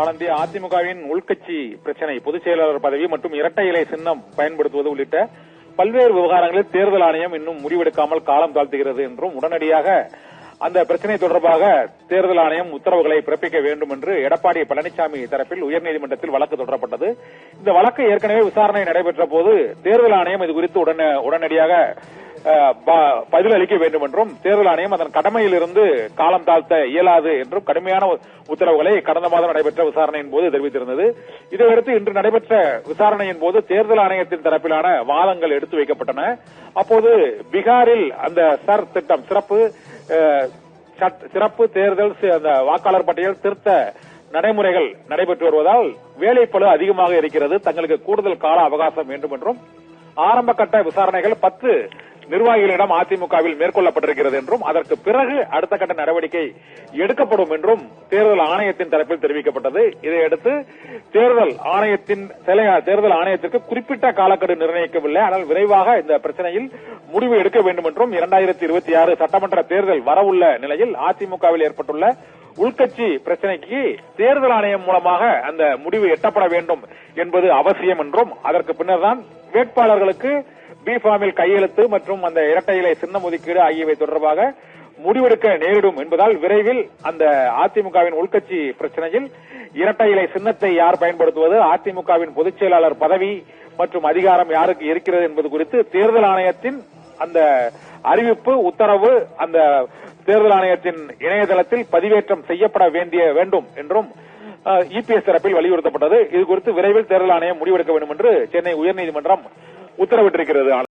ஆனந்தி அதிமுகவின் உள்கட்சி பிரச்சனை பொதுச் செயலாளர் பதவி மற்றும் இரட்டை இலை சின்னம் பயன்படுத்துவது உள்ளிட்ட பல்வேறு விவகாரங்களில் தேர்தல் ஆணையம் இன்னும் முடிவெடுக்காமல் காலம் தாழ்த்துகிறது என்றும் உடனடியாக அந்த பிரச்சனை தொடர்பாக தேர்தல் ஆணையம் உத்தரவுகளை பிறப்பிக்க வேண்டும் என்று எடப்பாடி பழனிசாமி தரப்பில் உயர்நீதிமன்றத்தில் வழக்கு தொடரப்பட்டது. இந்த வழக்கு ஏற்கனவே விசாரணை நடைபெற்ற போது தேர்தல் ஆணையம் இது குறித்து உடனடியாக பதிலளிக்க வேண்டும் என்றும் தேர்தல் ஆணையம் அதன் கடமையிலிருந்து காலம் தாழ்த்த இயலாது என்றும் கடுமையான உத்தரவுகளை கடந்த மாதம் நடைபெற்ற விசாரணையின் போது தெரிவித்திருந்தது. இதையடுத்து இன்று நடைபெற்ற விசாரணையின் போது தேர்தல் ஆணையத்தின் தரப்பிலான வாதங்கள் எடுத்து வைக்கப்பட்டன. அப்போது பீகாரில் அந்த சர் திட்டம் சிறப்பு அஹ், சட்- சிறப்பு தேர்தல் அந்த வாக்காளர் பட்டியல் திருத்த நடைமுறைகள் நடைபெற்று வருவதால் வேலைப்பழு அதிகமாக இருக்கிறது. தங்களுக்கு கூடுதல் கால அவகாசம் வேண்டும் என்றும் ஆரம்ப கட்ட விசாரணைகள் பத்து நிர்வாகிகளிடம் அதிமுகவில் மேற்கொள்ளப்பட்டிருக்கிறது என்றும் அதற்கு பிறகு அடுத்த கட்ட நடவடிக்கை எடுக்கப்படும் என்றும் தேர்தல் ஆணையத்தின் தரப்பில் தெரிவிக்கப்பட்டது. இதையடுத்து தேர்தல் ஆணையத்தின் தேர்தல் ஆணையத்திற்கு குறிப்பிட்ட காலக்கெடு நிர்ணயிக்கவில்லை. ஆனால் விரைவாக இந்த பிரச்சனையில் முடிவு எடுக்க வேண்டும் என்றும் இரண்டாயிரத்தி இருபத்தி ஆறு சட்டமன்ற தேர்தல் வரவுள்ள நிலையில் அதிமுகவில் ஏற்பட்டுள்ள உள்கட்சி பிரச்சனைக்கு தேர்தல் ஆணையம் மூலமாக அந்த முடிவு எட்டப்பட வேண்டும் என்பது அவசியம் என்றும் அதற்கு பின்னர்தான் வேட்பாளர்களுக்கு பி ஃபார்மில் கையெழுத்து மற்றும் அந்த இரட்டை இலை சின்னம் ஒதுக்கீடு ஆகியவை தொடர்பாக முடிவெடுக்க நேரிடும் என்பதால் விரைவில் அந்த அதிமுகவின் உள்கட்சி பிரச்சனையில் இரட்டை இலை சின்னத்தை யார் பயன்படுத்துவது அதிமுகவின் பொதுச் செயலாளர் பதவி மற்றும் அதிகாரம் யாருக்கு இருக்கிறது என்பது குறித்து தேர்தல் ஆணையத்தின் அந்த அறிவிப்பு உத்தரவு அந்த தேர்தல் ஆணையத்தின் இணையதளத்தில் பதிவேற்றம் செய்யப்பட வேண்டிய வேண்டும் என்றும் இபிஎஸ் தரப்பில் வலியுறுத்தப்பட்டது. இது குறித்து விரைவில் தேர்தல் ஆணையம் முடிவெடுக்க வேண்டும் என்று சென்னை உயர்நீதிமன்றம் உத்தரவிட்டிருக்கிறது.